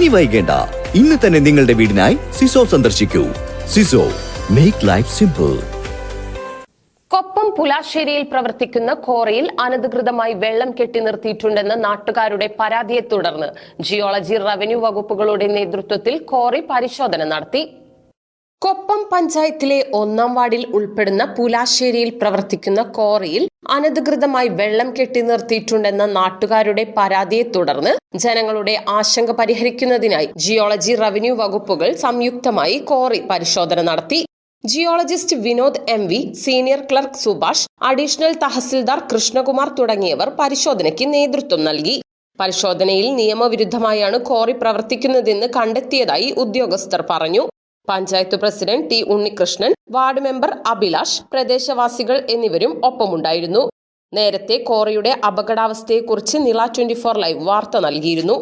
ഇനി വൈകേണ്ട. ഇന്ന് തന്നെ നിങ്ങളുടെ വീടിനായി സിസോ സന്ദർശിക്കൂ. സിസോ മേക്ക് ലൈഫ് സിമ്പിൾ കൊപ്പം പുലാശ്ശേരിയിൽ പ്രവർത്തിക്കുന്ന കോറിയിൽ അനധികൃതമായി വെള്ളം കെട്ടി നിർത്തിയിട്ടുണ്ടെന്ന നാട്ടുകാരുടെ പരാതിയെ തുടർന്ന് ജിയോളജി റവന്യൂ വകുപ്പുകളുടെ നേതൃത്വത്തിൽ കോറി പരിശോധന നടത്തി. കൊപ്പം പഞ്ചായത്തിലെ ഒന്നാം വാർഡിൽ ഉൾപ്പെടുന്ന പുലാശ്ശേരിയിൽ പ്രവർത്തിക്കുന്ന കോറിയിൽ അനധികൃതമായി വെള്ളം കെട്ടി നിർത്തിയിട്ടുണ്ടെന്ന നാട്ടുകാരുടെ പരാതിയെ തുടർന്ന് ജനങ്ങളുടെ ആശങ്ക പരിഹരിക്കുന്നതിനായി ജിയോളജി റവന്യൂ വകുപ്പുകൾ സംയുക്തമായി കോറി പരിശോധന നടത്തി. Geologist Vinod M V senior clerk Subhash additional tahsildar Krishnakumar തുടങ്ങിയവർ പരിശോധനയ്ക്ക് നേതൃത്വം നൽകി. പരിശോധനയിൽ നിയമവിരുദ്ധമായാണ് കോറി പ്രവർത്തിക്കുന്നതെന്ന് കണ്ടെത്തിയതായി ഉദ്യോഗസ്ഥർ പറഞ്ഞു. Panchayat president T Unnikrishnan ward member Abhilash പ്രദേശവാസികൾ എന്നിവരും ഒപ്പമുണ്ടായിരുന്നു. നേരത്തെ കോറയുടെ അപകടാവസ്ഥയെക്കുറിച്ച് നില ട്വന്റി ഫോർ ലൈവ് വാർത്ത നൽകിയിരുന്നു.